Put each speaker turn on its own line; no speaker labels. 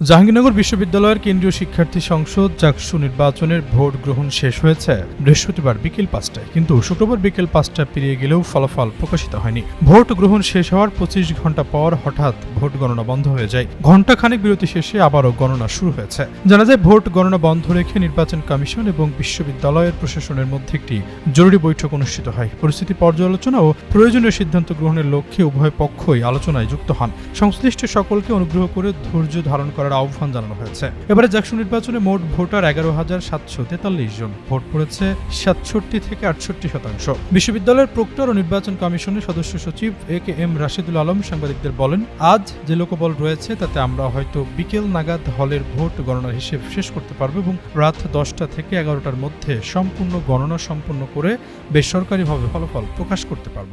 জাহাঙ্গীরনগর বিশ্ববিদ্যালয়ের কেন্দ্রীয় শিক্ষার্থী সংসদ জাকসু নির্বাচনের ভোট গ্রহণ শেষ হয়েছে। বৃহস্পতিবার বিকেল পাঁচটায়, কিন্তু শুক্রবার বিকেল পাঁচটা পেরিয়ে গেলেও ফলাফল প্রকাশিত হয়নি। ভোট গ্রহণ শেষ হওয়ার পঁচিশ ঘণ্টা পর হঠাৎ ভোট গণনা বন্ধ হয়ে যায়। ঘণ্টা খানেক বিরতি শেষে আবারও গণনা শুরু হয়েছে। জানা যায়, ভোট গণনা বন্ধ রেখে নির্বাচন কমিশন এবং বিশ্ববিদ্যালয়ের প্রশাসনের মধ্যে একটি জরুরি বৈঠক অনুষ্ঠিত হয়। পরিস্থিতি পর্যালোচনা ও প্রয়োজনীয় সিদ্ধান্ত গ্রহণের লক্ষ্যে উভয় পক্ষই আলোচনায় যুক্ত হন। সংশ্লিষ্ট সকলকে অনুগ্রহ করে ধৈর্য ধারণ করার আহ্বান জানানো হয়েছে। এবারে জাকসু নির্বাচনে মোট ভোটার এগারো হাজার সাতশো তেতাল্লিশ জন। ভোট পড়েছে সাতষট্টি থেকে আটষট্টি শতাংশ। বিশ্ববিদ্যালয়ের প্রক্টর ও নির্বাচন কমিশনের সদস্য সচিব A K M Rashidul Alam সাংবাদিকদের বলেন, আজ যে লোকবল রয়েছে, তাতে আমরা হয়তো বিকেল নাগাদ হলের ভোট গণনার হিসেব শেষ করতে পারব এবং রাত দশটা থেকে এগারোটার মধ্যে সম্পূর্ণ গণনা সম্পন্ন করে বেসরকারিভাবে ফলাফল প্রকাশ করতে পারব।